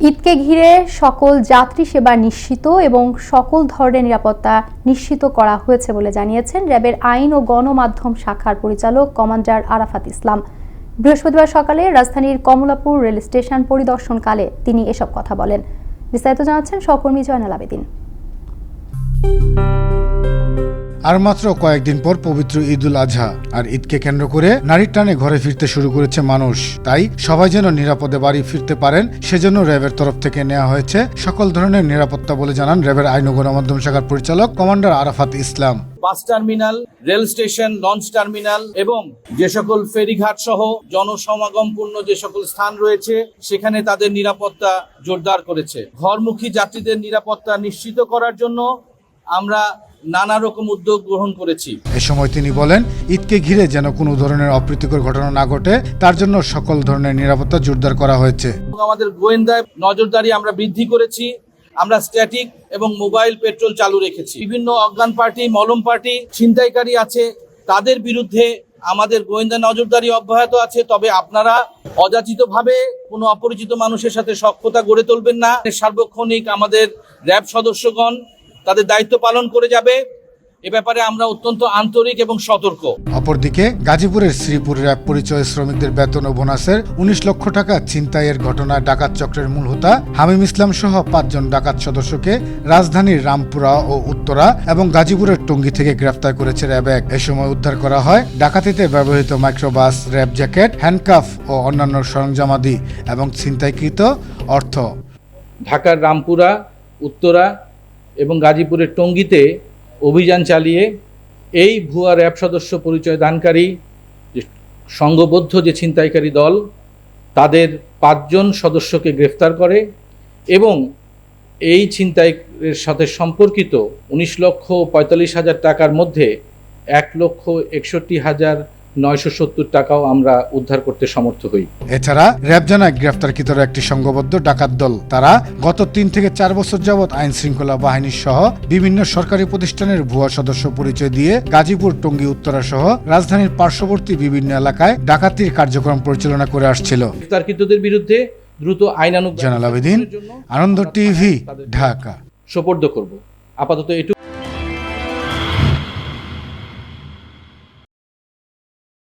ঈদকে ঘিরে সকল যাত্রী সেবা নিশ্চিত এবং সকল ধরনের নিরাপত্তা নিশ্চিত করা হয়েছে বলে জানিয়েছেন র্যাবের আইন ও গণমাধ্যম শাখার পরিচালক কমান্ডার আরাফাত ইসলাম। বৃহস্পতিবার সকালে রাজধানীর কমলাপুর রেল স্টেশন পরিদর্শনকালে তিনি এসব কথা বলেন। বিস্তারিত জানাচ্ছেন সহকর্মী জয়নাল আবেদিন। আর মাত্র কয়েকদিন পর পবিত্র ঈদুল আজহা। আর ঈদকে কেন্দ্র করে নারীর টানে ঘরে ফিরতে শুরু করেছে মানুষ। তাই সবাই যেন নিরাপদে বাড়ি ফিরতে পারেন, সেজন্য র্যাবের তরফ থেকে নেওয়া হয়েছে সকল ধরনের নিরাপত্তা বলে জানান র্যাবের আইন ও গণমাধ্যম শাখার পরিচালক commander Arafat Islam. Bus terminal, rail station, launch terminal এবং যে সকল ফেরিঘাট সহ জনসমাগমপূর্ণ যে সকল স্থান রয়েছে, সেখানে তাদের নিরাপত্তা জোরদার করেছে। ঘরমুখী যাত্রীদের নিরাপত্তা নিশ্চিত করার জন্য আমরা নানা রকম উদ্যোগ গ্রহণ করেছি। এ সময় তিনি বলেন ঈদকে ঘিরে যেন কোনো ধরনের অপ্রীতিকর ঘটনা না ঘটে তার জন্য সকল ধরনের নিরাপত্তা জোরদার করা হয়েছে। আমাদের গোয়েন্দায় নজরদারি আমরা বৃদ্ধি করেছি আমরা স্ট্যাটিক এবং মোবাইল পেট্রোল চালু রেখেছি। বিভিন্ন অজ্ঞান পার্টি মলম পার্টি ছিনতাইকারী আছে তাদের বিরুদ্ধে আমাদের গোয়েন্দা নজরদারি অব্যাহত আছে তবে আপনারা অযাচিতভাবে কোনো অপরিচিত মানুষের সাথে সক্ষতা গড়ে তুলবেন না। সার্বক্ষণিক আমাদের র্যাব সদস্যগণ তাদের দায়িত্ব পালন করে যাবে। এ ব্যাপারে আমরা অত্যন্ত আন্তরিক এবং সতর্ক। অপরদিকে গাজীপুরের শ্রীপুর র্যাব পরিচয় শ্রমিকদের বেতন ও বোনাসের উনিশ লক্ষ টাকা ছিনতাইয়ের ঘটনায় ডাকাত চক্রের মূল হোতা হামিম ইসলাম সহ পাঁচজন ডাকাত সদস্যকে রাজধানীর রামপুরা ও উত্তরা এবং গাজীপুরের টঙ্গী থেকে গ্রেফতার করেছে র্যাব এক। এ সময় উদ্ধার করা হয় ডাকাতিতে ব্যবহৃত মাইক্রোবাস র্যাব জ্যাকেট হ্যান্ডকাফ ও অন্যান্য সরঞ্জামাদি এবং ছিনতাইকৃত অর্থ। ঢাকার রামপুরা উত্তরা এবং গাজীপুরের টঙ্গিতে অভিযান চালিয়ে এই ভুয়া র্যাব সদস্য পরিচয় দানকারী যে সংঘবদ্ধ যে ছিনতাইকারী দল, তাদের পাঁচজন সদস্যকে গ্রেফতার করে এবং এই ছিনতাইয়ের সাথে সম্পর্কিত উনিশ লক্ষ পঁয়তাল্লিশ হাজার টাকার মধ্যে এক লক্ষ একষট্টি হাজার নয়শো সত্তর টাকাও আমরা উদ্ধার করতে সমর্থ হই। এছাড়া র্যাব জানায় গ্রেফতারকৃতরা একটি সংঘবদ্ধ ডাকাত দল তারা গত তিন থেকে চার বছর যাবৎ আইন শৃঙ্খলা বাহিনী সহ বিভিন্ন সরকারি প্রতিষ্ঠানের ভুয়া সদস্য পরিচয় দিয়ে গাজীপুর টঙ্গী উত্তরা সহ রাজধানীর পার্শ্ববর্তী বিভিন্ন এলাকায় ডাকাতির কার্যক্রম পরিচালনা করে আসছিল। গ্রেফতারকৃতদের বিরুদ্ধে দ্রুত আইনানুগ জানাল আবেদিন, আনন্দ টিভি ঢাকা। সোপর্দ করব। আপাতত এটুকু।